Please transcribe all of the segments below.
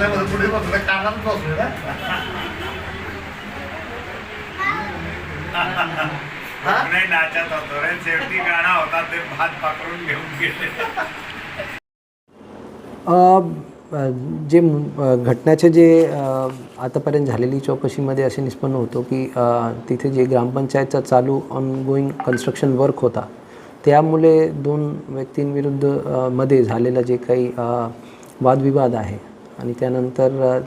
पुढे बसलं कानात बसलं ना हा? नाही नाचत होतो रे गाणं होता ते भात पकडून घेऊन गेले जे घटनेचे जे आतापर्यंत झालेली चौकशीमध्ये असे निष्पन्न होतो की तिथे जे ग्रामपंचायतचा चालू ऑनगोईंग कन्स्ट्रक्शन वर्क होता त्यामुळे दोन व्यक्तींविरुद्धमध्ये झालेला जे काही वादविवाद आहे आणि त्यानंतर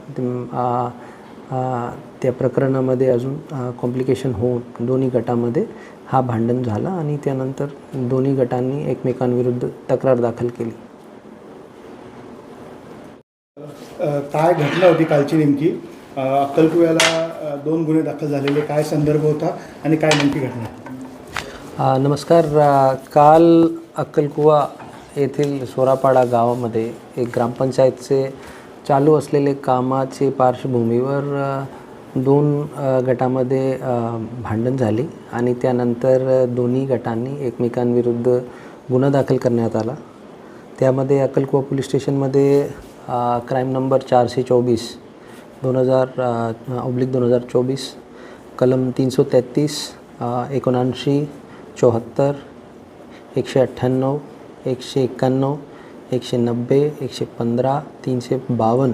त्या प्रकरणामध्ये अजून कॉम्प्लिकेशन होऊन दोन्ही गटामध्ये हा भांडण झाला आणि त्यानंतर दोन्ही गटांनी एकमेकांविरुद्ध तक्रार दाखल केली. काय घटना होती कालची नेमकी? अक्कलकुव्याला दोन गुन्हे दाखल झालेले. काय संदर्भ होता आणि काय नेमकी घटना? नमस्कार. काल अक्कलकुवा येथील सोरापाडा गावामध्ये एक ग्रामपंचायतचे चालू असलेले कामाचे पार्श्वभूमीवर दोन गटामध्ये भांडण झाली आणि त्यानंतर दोन्ही गटांनी एकमेकांविरुद्ध गुन्हा दाखल करण्यात आला. त्यामध्ये अक्कलकुवा पोलीस स्टेशनमध्ये क्राईम नंबर चारशे चोवीस दोन हजार ऑब्लिक दोन हजार चोवीस कलम तीनशे तेहतीस एकोणऐंशी चौहत्तर एकशे अठ्ठ्याण्णव एकशे एक्क्याण्णव एकशे नब्बे एकशे पंधरा तीनशे बावन्न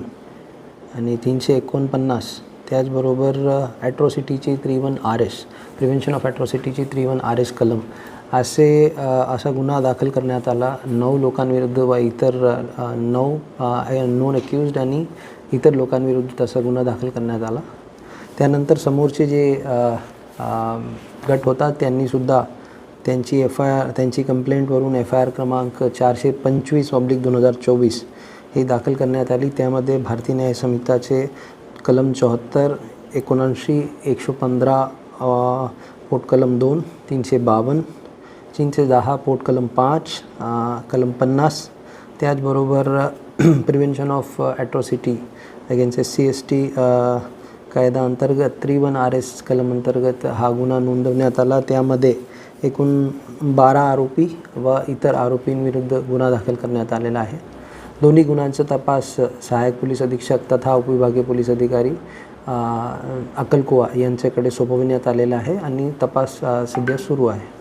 आणि तीनशे एकोणपन्नास. त्याचबरोबर ॲट्रॉसिटीची three one R S prevention of ॲट्रॉसिटीची three one R S कलम. असे असा गुन्हा दाखल करण्यात आला. नऊ लोकांविरुद्ध व इतर नऊ नॉन अक्युज्ड आणि इतर लोकांविरुद्ध तसा गुन्हा दाखल करण्यात आला. त्यानंतर समोरचे जे गट होता त्यांनीसुद्धा त्यांची एफ आय आर त्यांची कंप्लेंटवरून एफ आय आर क्रमांक चारशे पंचवीस ऑब्लिक दोन हजार चोवीस ही दाखल करण्यात आली. त्यामध्ये भारतीय न्याय संहिताचे कलम चौहत्तर एकोणऐंशी एकशे पंधरा पोट कलम दोन तीनशे बावन्न तीनशे दहा पोट कलम पाच कलम पन्नास. त्याचबरोबर prevention of atrocity against S C S T कायदा अंतर्गत त्रिवन आर एस कलम अंतर्गत हा गुन्हा नोंदवण्यात आला. त्यामध्ये एकूण बारा आरोपी व इतर आरोपींविरुद्ध गुन्हा दाखल करण्यात आलेला आहे. दोन्ही गुन्ह्यांचा तपास सहाय्यक पोलीस अधीक्षक तथा उपविभागीय पोलीस अधिकारी अक्कलकुवा यांच्याकडे सोपविण्यात आलेला आहे आणि तपास सध्या सुरू आहे.